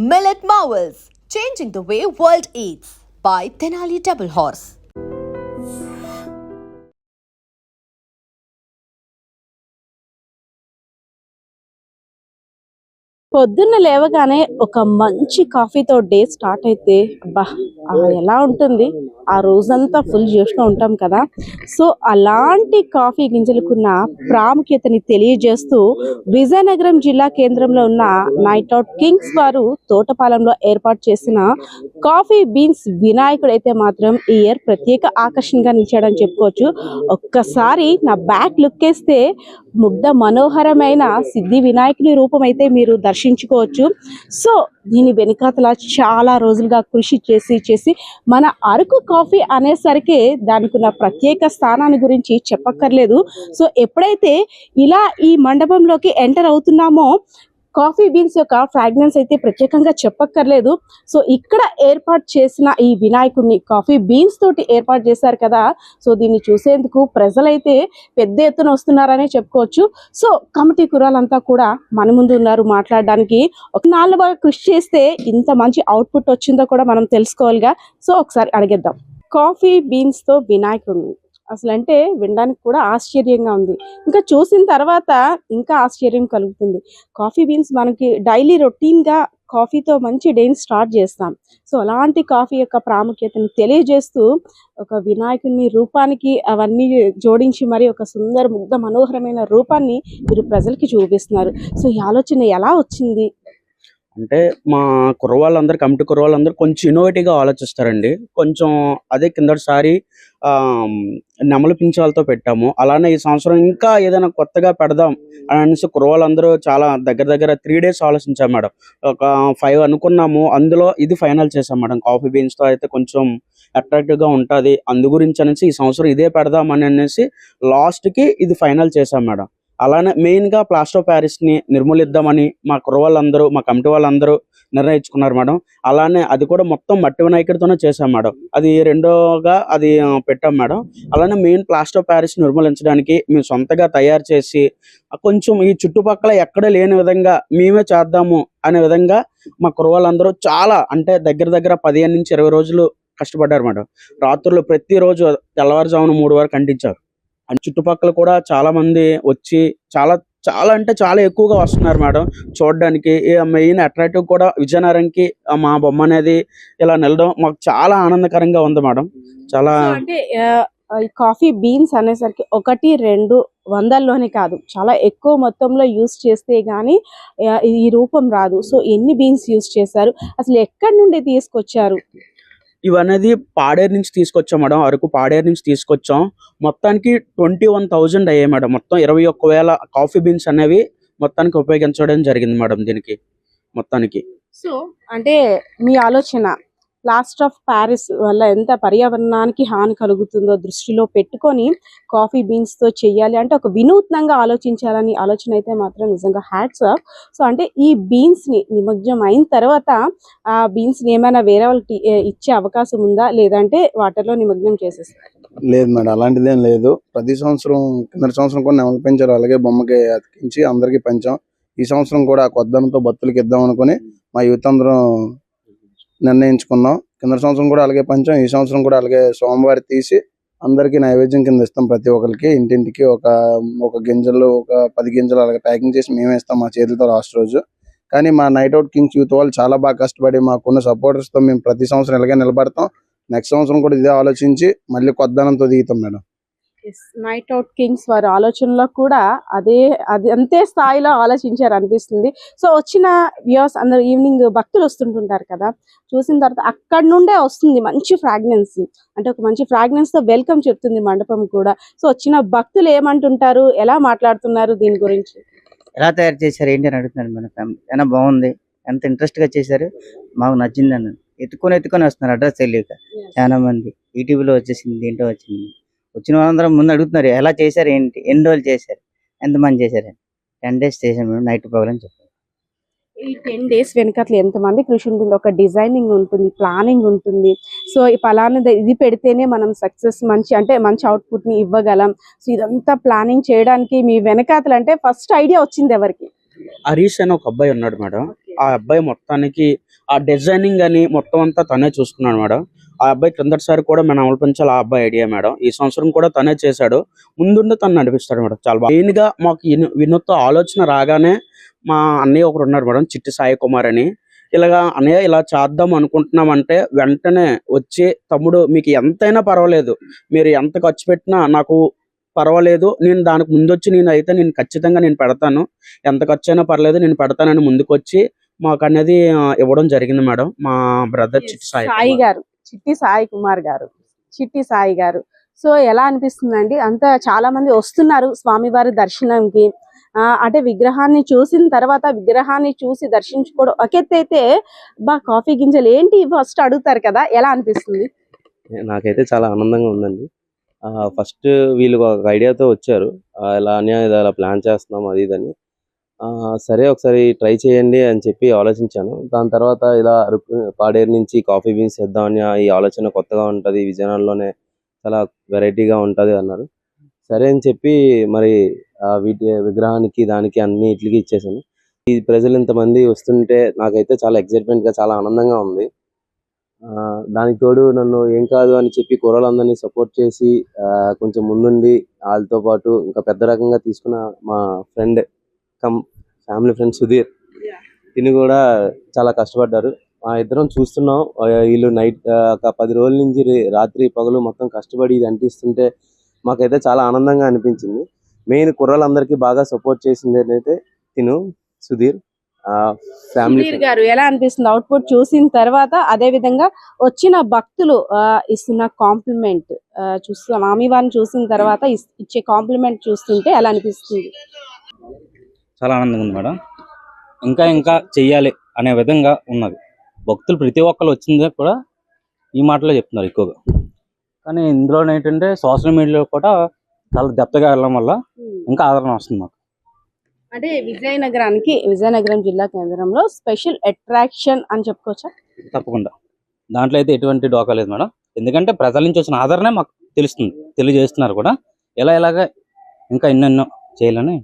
Millet Marvels, changing the way world eats by Tenali Double Horse. పొద్దున్న లేవగానే ఒక మంచి కాఫీతో డే స్టార్ట్ అయితే అబ్బా ఆ ఎలా ఉంటుంది ఆ రోజంతా ఫుల్ చేస్తూ ఉంటాం కదా. సో అలాంటి కాఫీ గింజలకున్న ప్రాముఖ్యతని తెలియజేస్తూ విజయనగరం జిల్లా కేంద్రంలో ఉన్న నైట్ అవుట్ కింగ్స్ వారు తోటపాలెంలో ఏర్పాటు చేసిన కాఫీ బీన్స్ వినాయకుడు అయితే మాత్రం ఈ ఇయర్ ప్రత్యేక ఆకర్షణగా నిలిచాడని చెప్పుకోవచ్చు. ఒక్కసారి నా బ్యాక్ లుక్ వేస్తే ముగ్ధ మనోహరమైన సిద్ధి వినాయకుని రూపం అయితే మీరు దర్శించుకోవచ్చు. సో దీని వెనుకాతల చాలా రోజులుగా కృషి చేసి చేసి మన అరకు కాఫీ అనేసరికి దానికి ఉన్న ప్రత్యేక స్థానాన్ని గురించి చెప్పక్కర్లేదు. సో ఎప్పుడైతే ఇలా ఈ మండపంలోకి ఎంటర్ అవుతున్నామో కాఫీ బీన్స్ యొక్క ఫ్రాగ్రెన్స్ అయితే ప్రత్యేకంగా చెప్పక్కర్లేదు. సో ఇక్కడ ఏర్పాటు చేసిన ఈ వినాయకుడిని కాఫీ బీన్స్ తోటి ఏర్పాటు చేశారు కదా సో దీన్ని చూసేందుకు ప్రజలైతే పెద్ద ఎత్తున వస్తున్నారనే చెప్పుకోవచ్చు. సో కమిటీ కురాలంతా కూడా మన ముందు ఉన్నారు మాట్లాడడానికి. ఒక నాలుగు బాగా కృషి చేస్తే ఇంత మంచి అవుట్పుట్ వచ్చిందో కూడా మనం తెలుసుకోవాలిగా. సో ఒకసారి అడిగేద్దాం. కాఫీ బీన్స్తో వినాయకుడిని అసలు అంటే వినడానికి కూడా ఆశ్చర్యంగా ఉంది. ఇంకా చూసిన తర్వాత ఇంకా ఆశ్చర్యం కలుగుతుంది. కాఫీ బీన్స్ మనకి డైలీ రొటీన్గా కాఫీతో మంచి డేని స్టార్ట్ చేస్తాం. సో అలాంటి కాఫీ యొక్క ప్రాముఖ్యతను తెలియజేస్తూ ఒక వినాయకుని రూపానికి అవన్నీ జోడించి మరి ఒక సుందర ముగ్ధ మనోహరమైన రూపాన్ని మీరు ప్రజలకి చూపిస్తున్నారు. సో ఈ ఆలోచన ఎలా వచ్చింది? అంటే మా కుర్రవాళ్ళందరూ కమిటీ కుర్రవాళ్ళందరూ కొంచెం ఇన్నోవేటివ్గా ఆలోచిస్తారండి. కొంచెం అదే కిందటిసారి నెమలి పించాలతో పెట్టాము. అలానే ఈ సంవత్సరం ఇంకా ఏదైనా కొత్తగా పెడదాం అని అనేసి కుర్రవాళ్ళందరూ చాలా దగ్గర దగ్గర త్రీ డేస్ ఆలోచించాం మేడం. ఒక ఫైవ్ అనుకున్నాము. అందులో ఇది ఫైనల్ చేసాం మేడం. కాఫీ బీన్స్తో అయితే కొంచెం అట్రాక్టివ్గా ఉంటుంది. అందు గురించి అనేసి ఈ సంవత్సరం ఇదే పెడదాం అని అనేసి లాస్ట్కి ఇది ఫైనల్ చేసాం మేడం. అలానే మెయిన్గా ప్లాస్టర్ ప్యారిస్ని నిర్మూలిద్దామని మా కుర్రవాళ్ళందరూ మా కమిటీ వాళ్ళందరూ నిర్ణయించుకున్నారు మేడం. అలానే అది కూడా మొత్తం మట్టి వినాయకుడితోనే చేశాం మేడం. అది రెండోగా అది పెట్టాం మేడం. అలానే మెయిన్ ప్లాస్టర్ ప్యారిస్ నిర్మూలించడానికి మేము సొంతగా తయారు చేసి కొంచెం ఈ చుట్టుపక్కల ఎక్కడ లేని విధంగా మేమే చేద్దాము అనే విధంగా మా కుర్రవాళ్ళందరూ చాలా అంటే దగ్గర దగ్గర పదిహేను నుంచి ఇరవై రోజులు కష్టపడ్డారు మేడం. రాత్రులు ప్రతిరోజు తెల్లవారుజామున మూడు వరకు అంటించారు. అండ్ చుట్టుపక్కల కూడా చాలా మంది వచ్చి చాలా చాలా అంటే చాలా ఎక్కువగా వస్తున్నారు మేడం. చూడడానికి మెయిన్ అట్రాక్టివ్ కూడా విజయనగరంకి మా బొమ్మ అనేది ఇలా నిలడం మాకు చాలా ఆనందకరంగా ఉంది మేడం. చాలా అంటే కాఫీ బీన్స్ అనేసరికి ఒకటి రెండు వందల్లోనే కాదు. చాలా ఎక్కువ మొత్తంలో యూస్ చేస్తే గాని ఈ రూపం రాదు. సో ఎన్ని బీన్స్ యూస్ చేశారు? అసలు ఎక్కడి నుండి తీసుకొచ్చారు? ఇవన్నది పాడేరు నుంచి తీసుకొచ్చాం మేడం అరకు పాడేరు నుంచి తీసుకొచ్చాం. మొత్తానికి ట్వంటీ వన్ థౌజండ్ అయ్యాయి మేడం. మొత్తం ఇరవై ఒక్క వేల కాఫీ బీన్స్ అనేవి మొత్తానికి ఉపయోగించడం జరిగింది మేడం దీనికి. మొత్తానికి. సో అంటే మీ ఆలోచన ప్లాస్టర్ ఆఫ్ ప్యారిస్ వల్ల ఎంత పర్యావరణానికి హాని కలుగుతుందో దృష్టిలో పెట్టుకొని కాఫీ బీన్స్తో చెయ్యాలి అంటే ఒక వినూత్నంగా ఆలోచించాలని ఆలోచన అయితే మాత్రం నిజంగా హ్యాట్స్ ఆఫ్ సో అంటే ఈ బీన్స్ని నిమజ్జనం అయిన తర్వాత ఆ బీన్స్ని ఏమైనా వేరే వాళ్ళకి ఇచ్చే అవకాశం ఉందా? లేదంటే వాటర్లో నిమగ్నం చేసేస్తారు? లేదు మేడం అలాంటిదేం లేదు. ప్రతి సంవత్సరం కింద సంవత్సరం కూడా నెమలు పెంచారు. అలాగే బొమ్మకి అతికించి అందరికీ పెంచాం. ఈ సంవత్సరం కూడా కొద్దంతో భక్తులకి ఇద్దాం అనుకుని మా యూత్ అందరం నిర్ణయించుకున్నాం. కింద సంవత్సరం కూడా అలాగే పంచాం. ఈ సంవత్సరం కూడా అలాగే సోమవారం తీసి అందరికీ నైవేద్యం కింద ఇస్తాం ప్రతి ఒక్కరికి. ఇంటింటికి ఒక ఒక గింజలు ఒక పది గింజలు అలాగే ప్యాకింగ్ చేసి మేమే ఇస్తాం మా చేతులతో లాస్ట్ రోజు. కానీ మా నైట్ అవుట్ కింగ్స్ యూత్ వాళ్ళు చాలా బాగా కష్టపడి మాకున్న సపోర్టర్స్తో మేము ప్రతి సంవత్సరం ఇలాగే నిలబడతాం. నెక్స్ట్ సంవత్సరం కూడా ఇదే ఆలోచించి మళ్ళీ కొద్దానంతో దిగుతాం మేడం. నైట్ అవుట్ కింగ్స్ వారి ఆలోచనలో కూడా అదే అది అంతే స్థాయిలో ఆలోచించారు అనిపిస్తుంది. సో వచ్చిన వ్యూస్ అందరు ఈవినింగ్ భక్తులు వస్తుంటుంటారు కదా చూసిన తర్వాత అక్కడ నుండే వస్తుంది మంచి ఫ్రాగ్రెన్స్ అంటే ఒక మంచి ఫ్రాగ్రెన్స్తో వెల్కమ్ చెప్తుంది మండపం కూడా. సో వచ్చిన భక్తులు ఏమంటుంటారు ఎలా మాట్లాడుతున్నారు దీని గురించి? ఎలా తయారు చేశారు ఏంటి అని అడుగుతున్నారు మన ఫ్యామిలీ. చాలా బాగుంది? ఎంత ఇంట్రెస్ట్గా చేశారు? మాకు నచ్చింది అన్న ఎత్తుకొని ఎత్తుకొని వస్తున్నారు అడ్రస్ తెలియక. చాలా మంది ఈటీవీలో వచ్చేసింది దీంట్లో వచ్చింది. వచ్చిన వాళ్ళందరం ముందు అడుగుతున్నారు ఎలా చేశారు? ఏంటి? ఎన్ని రోజులు చేశారు? ఎంతమంది చేశారు? టెన్ డేస్ చేశాం మేము నైట్ పగలని చెప్పారు. ఈ టెన్ డేస్ వెనకట్ల ఎంతమంది కృషి ఉంటుంది? ఒక డిజైనింగ్ ఉంటుంది ప్లానింగ్ ఉంటుంది. సో ఈ పలానా ఇది పెడితేనే మనం సక్సెస్ మంచి అంటే మంచి అవుట్పుట్ని ఇవ్వగలం. సో ఇదంతా ప్లానింగ్ చేయడానికి మీ వెనకాతలు అంటే ఫస్ట్ ఐడియా వచ్చింది ఎవరికి? హరీష్ అని ఒక అబ్బాయి ఉన్నాడు మేడం. ఆ అబ్బాయి మొత్తానికి ఆ డిజైనింగ్ అని మొత్తం అంతా తనే చూసుకున్నాడు మేడం. ఆ అబ్బాయి కిందటిసారి కూడా మనం అమలుపించాలి ఆ అబ్బాయి ఐడియా మేడం. ఈ సంవత్సరం కూడా తనే చేశాడు. ముందుండి తను నడిపిస్తాడు మేడం. చాలా బాగా. మెయిన్గా మాకు విను- వినూత్న ఆలోచన రాగానే మా అన్నయ్య ఒకరు ఉన్నారు మేడం చిట్టి సాయి కుమార్ అని. ఇలాగా అన్నయ్య ఇలా చేద్దాం అనుకుంటున్నామంటే వెంటనే వచ్చి తమ్ముడు మీకు ఎంతైనా పర్వాలేదు. మీరు ఎంత ఖర్చు పెట్టినా నాకు పర్వాలేదు. నేను దానికి ముందు వచ్చి నేను అయితే నేను ఖచ్చితంగా నేను పెడతాను. ఎంత ఖర్చు అయినా పర్లేదు నేను పెడతానని ముందుకు వచ్చి మాకు అనేది ఇవ్వడం జరిగింది మేడం. మా బ్రదర్ చిట్టి సాయి. గారు. చిట్టి సాయి కుమార్ గారు. చిట్టి సాయి గారు. సో ఎలా అనిపిస్తుందండి? అంతా చాలా మంది వస్తున్నారు స్వామివారి దర్శనంకి. అంటే విగ్రహాన్ని చూసిన తర్వాత విగ్రహాన్ని చూసి దర్శించుకోవడం. ఒకెత్తైతే అయితే బా కాఫీ గింజలు ఏంటి ఫస్ట్ అడుగుతారు కదా ఎలా అనిపిస్తుంది? నాకైతే చాలా ఆనందంగా ఉందండి. ఫస్ట్ వీళ్ళు ఒక ఐడియాతో వచ్చారు. ఇలా అని ఇది అలా ప్లాన్ చేస్తున్నాం అది ఇదని సరే ఒకసారి ట్రై చేయండి అని చెప్పి ఆలోచించాను. దాని తర్వాత ఇలా అరకు- పాడేరు నుంచి కాఫీ బీన్స్ చేద్దామని ఈ ఆలోచన కొత్తగా ఉంటుంది విజయనగరంలోనే చాలా వెరైటీగా ఉంటుంది అన్నారు. సరే అని చెప్పి మరి వీటి విగ్రహానికి దానికి అన్నిటికి ఇచ్చేసాను. ఈ ప్రజలు ఇంతమంది వస్తుంటే నాకైతే చాలా ఎక్సైట్మెంట్గా చాలా ఆనందంగా ఉంది. దానికి తోడు నన్ను ఏం కాదు అని చెప్పి కూరలందరినీ సపోర్ట్ చేసి కొంచెం ముందుండి వాళ్ళతో పాటు ఇంకా పెద్ద రకంగా తీసుకున్న మా friend cum family friend Sudheer. తిని కూడా చాలా కష్టపడ్డారు. మా ఇద్దరం చూస్తున్నాం. వీళ్ళు నైట్ ఒక పది రోజుల నుంచి రాత్రి పగలు మొత్తం కష్టపడి ఇది అంటిస్తుంటే మాకైతే చాలా ఆనందంగా అనిపించింది. మెయిన్ కుర్రలందరికీ బాగా సపోర్ట్ చేసింది ఏంటంటే తిను సుధీర్ ఫ్యామిలీ గారు ఎలా అనిపిస్తుంది? అవుట్పుట్ చూసిన తర్వాత అదే విధంగా వచ్చిన భక్తులు ఇస్తున్న కాంప్లిమెంట్ చూస్తున్న. మామి వారిని చూసిన తర్వాత ఇచ్చే కాంప్లిమెంట్ చూస్తుంటే ఎలా అనిపిస్తుంది? చాలా ఆనందంగా ఉంది మేడం. ఇంకా ఇంకా చెయ్యాలి అనే విధంగా ఉన్నది. భక్తులు ప్రతి ఒక్కరు వచ్చిందే కూడా ఈ మాటలే చెప్తున్నారు ఎక్కువగా. కానీ ఇందులో ఏంటంటే సోషల్ మీడియాలో కూడా చాలా దెబ్బగా వెళ్ళడం వల్ల ఇంకా ఆదరణ వస్తుంది మాకు. అంటే విజయనగరానికి విజయనగరం జిల్లా కేంద్రంలో స్పెషల్ అట్రాక్షన్ అని చెప్పుకోవచ్చా? తప్పకుండా. దాంట్లో అయితే ఎటువంటి డోకా లేదు మేడం. ఎందుకంటే ప్రజల నుంచి వచ్చిన ఆదరణే మాకు తెలుస్తుంది తెలియజేస్తున్నారు కూడా. ఎలా ఎలాగా ఇంకా ఎన్నెన్నో చేయాలని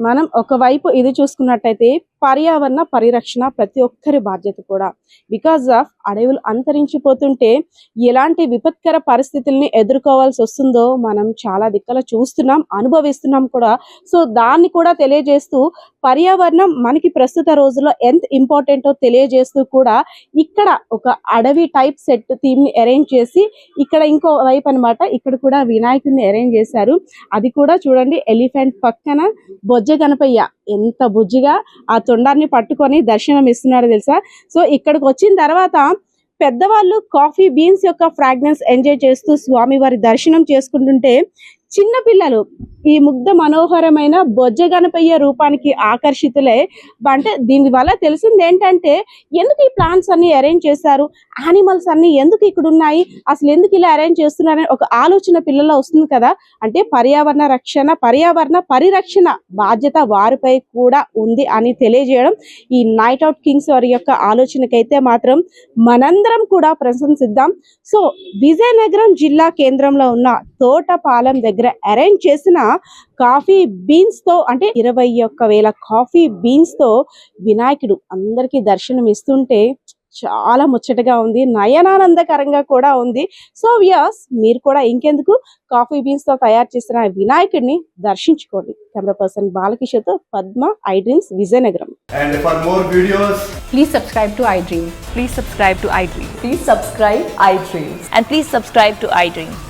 మనం ఒకవైపు ఇది చూసుకున్నట్టయితే పర్యావరణ పరిరక్షణ ప్రతి ఒక్కరి బాధ్యత కూడా. బికాజ్ ఆఫ్ అడవులు అంతరించిపోతుంటే ఎలాంటి విపత్కర పరిస్థితుల్ని ఎదుర్కోవాల్సి వస్తుందో మనం చాలా దిక్కల చూస్తున్నాం అనుభవిస్తున్నాం కూడా. సో దాన్ని కూడా తెలియజేస్తూ పర్యావరణం మనకి ప్రస్తుత రోజుల్లో ఎంత ఇంపార్టెంటో తెలియజేస్తూ కూడా ఇక్కడ ఒక అడవి టైప్ సెట్ థీమ్ని అరేంజ్ చేసి ఇక్కడ ఇంకో వైపు అన్నమాట ఇక్కడ కూడా వినాయకుడిని అరేంజ్ చేశారు. అది కూడా చూడండి ఎలిఫెంట్ పక్కన బొజ్జ గణపయ్య. ఎంత బుజ్జిగా ఆ తొండాన్ని పట్టుకొని దర్శనం ఇస్తున్నాడు తెలుసా? సో ఇక్కడికి వచ్చిన తర్వాత పెద్దవాళ్ళు కాఫీ బీన్స్ యొక్క ఫ్రాగ్రెన్స్ ఎంజాయ్ చేస్తూ స్వామివారి దర్శనం చేసుకుంటుంటే చిన్న పిల్లలు ఈ ముగ్ధ మనోహరమైన బొజ్జ గణపయ్య రూపానికి ఆకర్షితులే అంటే దీని వల్ల తెలిసింది ఏంటంటే ఎందుకు ఈ ప్లాంట్స్ అన్ని అరేంజ్ చేశారు? యానిమల్స్ అన్ని ఎందుకు ఇక్కడ ఉన్నాయి? అసలు ఎందుకు ఇలా అరేంజ్ చేస్తున్నారని ఒక ఆలోచన పిల్లల్లో వస్తుంది కదా. అంటే పర్యావరణ రక్షణ పర్యావరణ పరిరక్షణ బాధ్యత వారిపై కూడా ఉంది అని తెలియజేయడం ఈ నైట్ అవుట్ కింగ్స్ వారి యొక్క ఆలోచనకైతే మాత్రం మనందరం కూడా ప్రశంసిద్దాం. సో విజయనగరం జిల్లా కేంద్రంలో ఉన్న తోటపాలెం దగ్గర అరేంజ్ చేసిన కాఫీ బీన్స్తో అంటే ఇరవై ఒక్క వేల కాఫీ బీన్స్తో వినాయకుడు అందరికీ దర్శనం ఇస్తుంటే చాలా ముచ్చటగా ఉంది నయనానందకరంగా కూడా ఉంది సో వ్యాస్ మీరు కూడా ఇంకెందుకు కాఫీ బీన్స్తో తయారు చేసిన వినాయకుడిని దర్శించుకోండి camera person బాలకిషోర్తో Padma iDreams Vizianagaram And for more videos, Please subscribe to iDream. Please subscribe to iDream. Please subscribe iDreams. And please subscribe to iDream.